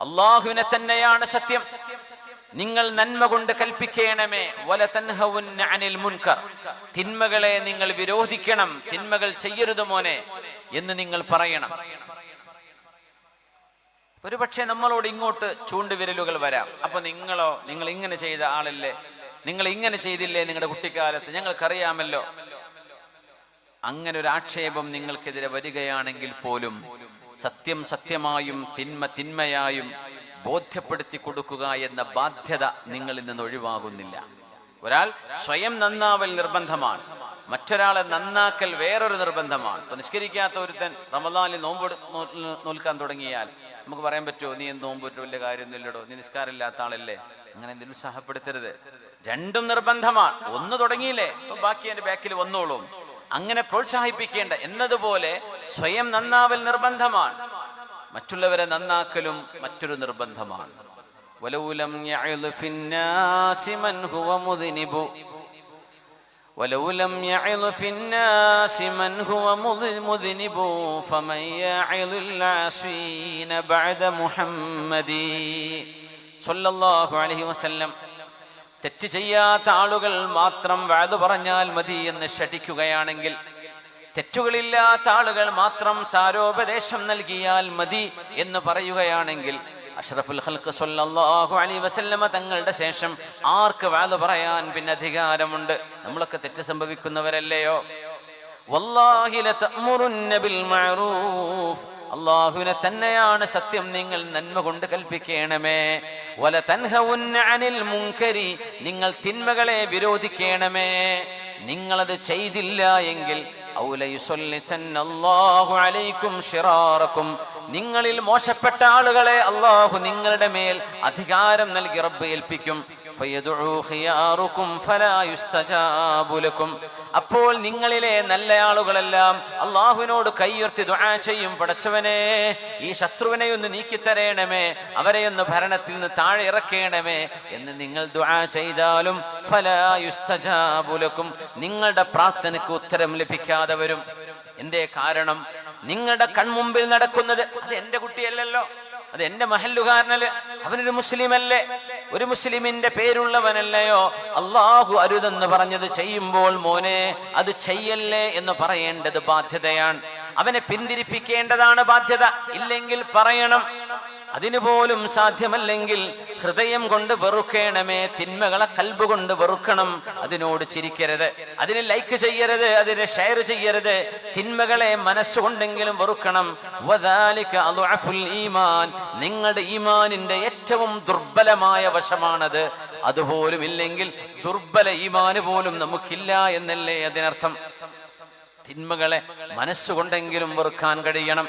അള്ളാഹുവിനെ തന്നെയാണ് സത്യം. നിങ്ങൾ നന്മ കൊണ്ട് കൽപ്പിക്കണമേ. വല തൻഹവുന്ന അനിൽ മുൻകർ. തിന്മകളെ നിങ്ങൾ വിരോധിക്കണം. തിന്മകൾ ചെയ്യരുത് മോനെ എന്ന് നിങ്ങൾ പറയണം. ഒരുപക്ഷെ നമ്മളോട് ഇങ്ങോട്ട് ചൂണ്ടുവിരലുകൾ വരാം. അപ്പൊ നിങ്ങളോ നിങ്ങൾ ഇങ്ങനെ ചെയ്ത ആളല്ലേ? നിങ്ങൾ ഇങ്ങനെ ചെയ്തില്ലേ നിങ്ങളുടെ കുട്ടിക്കാലത്ത്? ഞങ്ങൾക്കറിയാമല്ലോ. അങ്ങനെ ഒരു ആക്ഷേപം നിങ്ങൾക്കെതിരെ വരികയാണെങ്കിൽ പോലും സത്യം സത്യമായും തിന്മ തിന്മയായും ബോധ്യപ്പെടുത്തി കൊടുക്കുക എന്ന ബാധ്യത നിങ്ങളിൽ നിന്ന് ഒഴിവാകുന്നില്ല. ഒരാൾ സ്വയം നന്നാവൽ നിർബന്ധമാണ്. മറ്റൊരാളെ നന്നാക്കൽ വേറൊരു നിർബന്ധമാണ്. ഇപ്പൊ നിഷ്കരിക്കാത്ത ഒരുത്തൻ റമദാനിൽ നോമ്പ് നോൽക്കാൻ തുടങ്ങിയാൽ നമുക്ക് പറയാൻ പറ്റുമോ നീ എന്ത് നോമ്പ് വലിയ കാര്യമൊന്നുമില്ലടോ. നീ നിസ്കാരമില്ലാത്ത ആളല്ലേ അങ്ങനെ നിരുത്സാഹപ്പെടുത്തരുത് രണ്ടും നിർബന്ധമാണ്. ഒന്ന് തുടങ്ങിയില്ലേ? ബാക്കി എന്റെ ബാക്കിൽ വന്നോളും. അങ്ങനെ പ്രോത്സാഹിപ്പിക്കേണ്ട. എന്നതുപോലെ സ്വയം നന്നാവൽ നിർബന്ധമാണ് മറ്റുള്ളവരെ നന്നാക്കലും മറ്റൊരു നിർബന്ധമാണ് വലൗലം يعظ في الناس من هو مذنب ولو لم يعظ في الناس من هو مذنب فمن يعظ العاصين بعد محمد صلى الله عليه وسلم തെറ്റ് ചെയ്യാത്ത ആളുകൾ മാത്രം വാതു പറഞ്ഞാൽ മതി എന്ന് ഷടിക്കുകയാണെങ്കിൽ തെറ്റുകളില്ലാത്ത ആളുകൾ മാത്രം സാരോപദേശം നൽകിയാൽ മതി എന്ന് പറയുകയാണെങ്കിൽ അഷ്റഫുൽ ഹൽക്ക് സൊല്ലാഹു അലി വസല്ലമ തങ്ങളുടെ ശേഷം ആർക്ക് വാത് പറയാൻ പിന്നെ അധികാരമുണ്ട്? നമ്മളൊക്കെ തെറ്റ് സംഭവിക്കുന്നവരല്ലയോ? അള്ളാഹുവിനെ തന്നെയാണ് സത്യം നിങ്ങൾ നന്മ കൊണ്ട് കൽപ്പിക്കണമേ. വല തൻഹവുന്ന അനിൽ മുങ്കരി നിങ്ങൾ തിന്മകളെ വിരോധിക്കണമേ. നിങ്ങളത് ചെയ്തില്ല എങ്കിൽ നിങ്ങളിൽ മോശപ്പെട്ട ആളുകളെ അള്ളാഹു നിങ്ങളുടെ മേൽ അധികാരം നൽകി റബ്ബ് ഏൽപ്പിക്കും. അപ്പോൾ നിങ്ങളിലെ നല്ല ആളുകളെല്ലാം അള്ളാഹുവിനോട് കൈയുയർത്തി ദുആ ചെയ്യും പടച്ചവനെ. ഈ ശത്രുവിനെ ഒന്ന് നീക്കിത്തരേണമേ അവരെ ഒന്ന് ഭരണത്തിൽ നിന്ന് താഴെ ഇറക്കേണമേ എന്ന് നിങ്ങൾ ദുആ ചെയ്താലും ഫലായുസ്തജാബുലക്കും നിങ്ങളുടെ പ്രാർത്ഥനയ്ക്ക് ഉത്തരം ലഭിക്കാതെ വരും. എന്തേ കാരണം? നിങ്ങളുടെ കൺമുമ്പിൽ നടക്കുന്നത് അത് എന്റെ കുട്ടിയല്ലല്ലോ. അത് എന്റെ മഹല്ലുകാരനല്ല? അവനൊരു മുസ്ലിം അല്ലേ ഒരു മുസ്ലിമിന്റെ പേരുള്ളവനല്ലയോ? അള്ളാഹു അരുതെന്ന് പറഞ്ഞത് ചെയ്യുമ്പോൾ മോനെ അത് ചെയ്യല്ലേ എന്ന് പറയേണ്ടത് ബാധ്യതയാണ്. അവനെ പിന്തിരിപ്പിക്കേണ്ടതാണ് ബാധ്യത. ഇല്ലെങ്കിൽ പറയണം അതിനുപോലും സാധ്യമല്ലെങ്കിൽ ഹൃദയം കൊണ്ട് വെറുക്കേണമേ തിന്മകളെ കൽബുകൊണ്ട് വെറുക്കണം അതിനോട് ചിരിക്കരുത്. അതിന് ലൈക്ക് ചെയ്യരുത് അതിന് ഷെയർ ചെയ്യരുത്. തിന്മകളെ മനസ്സുകൊണ്ടെങ്കിലും വെറുക്കണം. ഈമാൻ. നിങ്ങളുടെ ഈമാനിന്റെ ഏറ്റവും ദുർബലമായ വശമാണത്. അതുപോലും ഇല്ലെങ്കിൽ ദുർബല ഈമാന് പോലും നമുക്കില്ല എന്നല്ലേ അതിനർത്ഥം? തിന്മകളെ മനസ്സുകൊണ്ടെങ്കിലും വെറുക്കാൻ കഴിയണം.